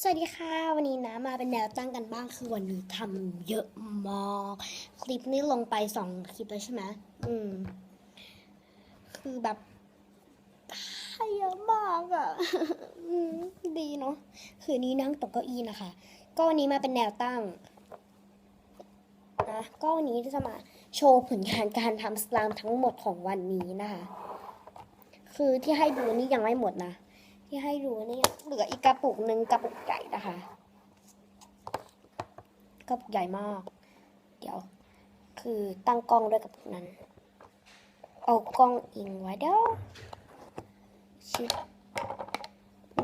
สวัสดีค่ะ วันนี้นะมาเป็นแนวตั้งกันบ้างคือวันนี้ทำเยอะมากคลิปนี้ลงไปสองคลิปแล้วใช่ไหมอืม คือแบบเยอะมากอะ่ะอืมดีเนาะคือนี้นั่งตกเก้าอี้นะคะ ก็วันนี้มาเป็นแนวตั้งนะก็วันนี้จะมาโชว์ผลงานการทำสลามทั้งหมดของวันนี้นะคะ คือที่ให้ดูนี่ยังไม่หมดนะ ที่ให้ดูนี่เหลืออีกกระปุกหนึ่งกระปุกใหญ่นะคะกระปุกใหญ่มาก เดี๋ยว คือตั้งกล้องด้วยกระปุกนั้น เอากล้องอิงไว้เด้อชิด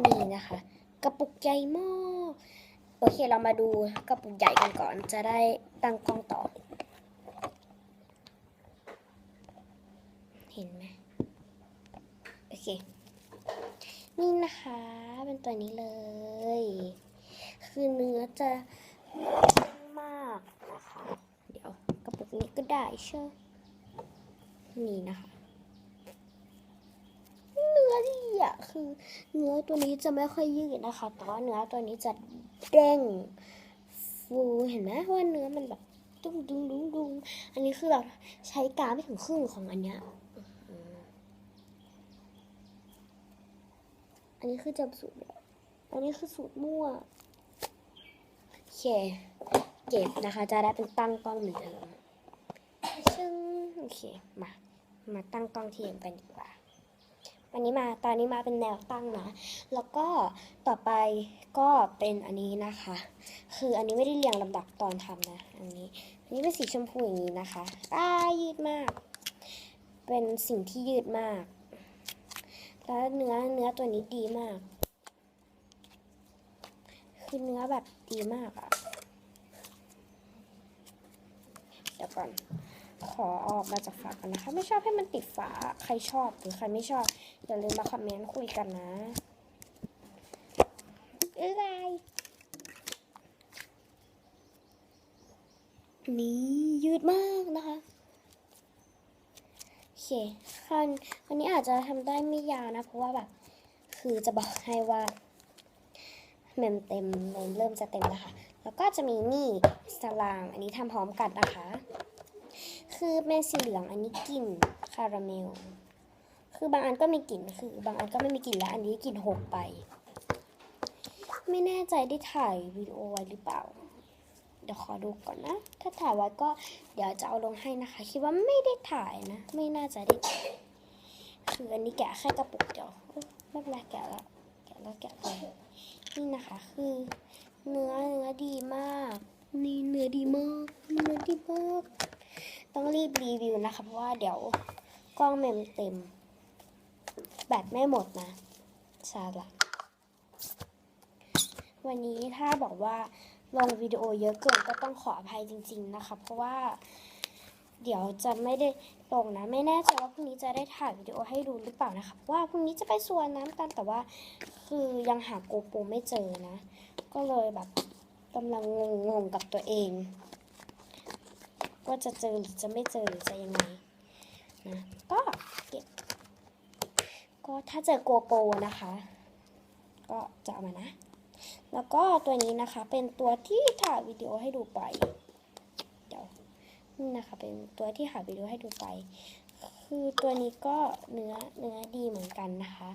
นี่นะคะ กระปุกใหญ่มาก โอเคเรามาดูกระปุกใหญ่กันก่อน จะได้ตั้งกล้องต่อ เห็นไหมโอเค นี่นะคะ เป็นตัวนี้เลย คือเนื้อจะมากนะคะ เดี๋ยวกระปุกนี้ก็ได้เชื่อนี่นะคะ เนื้อดีอะคือ เนื้อตัวนี้จะไม่ค่อยยืดนะคะ แต่ว่าเนื้อตัวนี้จะเด้งฟูเห็นไหมว่าเนื้อมันแบบดุ้งดุ้งดุ้งดุ้งอันนี้คือแบบใช้กาไม่ถึงครึ่งของอันเนี้ย อันนี้คือจำสูตรอันนี้คือสูตรมั่วโอเค เก็บนะคะ จะได้เป็นตั้งกล้องเหมือนเดิมซึ่งโอเค มา มาตั้งกล้องที่เดิมกันดีกว่าวันนี้มาตอนนี้มาเป็นแนวตั้งนะ แล้วก็ต่อไปก็เป็นอันนี้นะคะ คืออันนี้ไม่ได้เรียงลำดับตอนทำนะ อันนี้ อันนี้เป็นสีชมพูอย่างนี้นะคะอ้ายืดมาก เป็นสิ่งที่ยืดมาก แล้วเนื้อเนื้อตัวนี้ดีมาก คือเนื้อแบบดีมากอะเดี๋ยวก่อน ขอออกมาจากฝากันนะคะ ไม่ชอบให้มันติดฝา ใครชอบหรือใครไม่ชอบ อย่าลืมมาคอมเมนต์คุยกันนะเอ้ยนี่มากนะคะ โอ เคคันวันนี้อาจจะทำได้ไม่ยาวนะ เพราะว่าแบบ คือจะบอกให้ว่าเมมเต็มเมมเริ่มจะเต็มแล้วค่ะ แล้วก็จะมีนี่สลาม อันนี้ทำพร้อมกันนะคะ คือเป็นสีเหลือง อันนี้กลิ่นคาราเมล คือบางอันก็มีกลิ่น คือบางอันก็ไม่มีกลิ่นและอันนี้กลิ่นหกไป ไม่แน่ใจได้ถ่ายวิดีโอไว้หรือเปล่า ดี๋ยวขอดูก่อนนะ ถ้าถ่ายไว้ก็เดี๋ยวจะเอาลงให้นะคะ คิดว่าไม่ได้ถ่ายนะ ไม่น่าจะได้ถ่ายคืออันนี้แกะแค่กระปุกเดียวไม่เป็นไรแกะแล้วแกะแล้วแกะไปนี่นะคะคือเนื้อเนื้อดีมาก นี่เนื้อดีมากเนื้อดีมากต้องรีบรีวิวนะคะ เพราะว่าเดี๋ยวกล้องเมมเต็ม แบตไม่หมดนะชาละวันนี้ถ้าบอกว่า ลงวิดีโอเยอะเกินก็ต้องขออภัยจริง ๆนะคะ เพราะว่า เดี๋ยวจะไม่ได้ลงนะไม่แน่ใจว่าพรุ่งนี้จะได้ถ่ายวิดีโอให้ดูหรือเปล่านะคะเพราะว่าพรุ่งนี้จะไปสวนน้ำกันแต่ว่า คือยังหาโกโปรไม่เจอนะ ก็เลยแบบกำลังงงๆกับตัวเองว่าจะเจอหรือจะไม่เจอหรือจะยังไงนะก็เก็บก็ถ้าเจอโกโปรนะคะ ก็จะเอามานะ แล้วก็ตัวนี้นะคะเป็นตัวที่ถ่ายวิดีโอให้ดูไปเดี๋ยวนี่นะคะเป็นตัวที่ถ่ายวิดีโอให้ดูไป คือตัวนี้ก็เนื้อเนื้อดีเหมือนกันนะคะ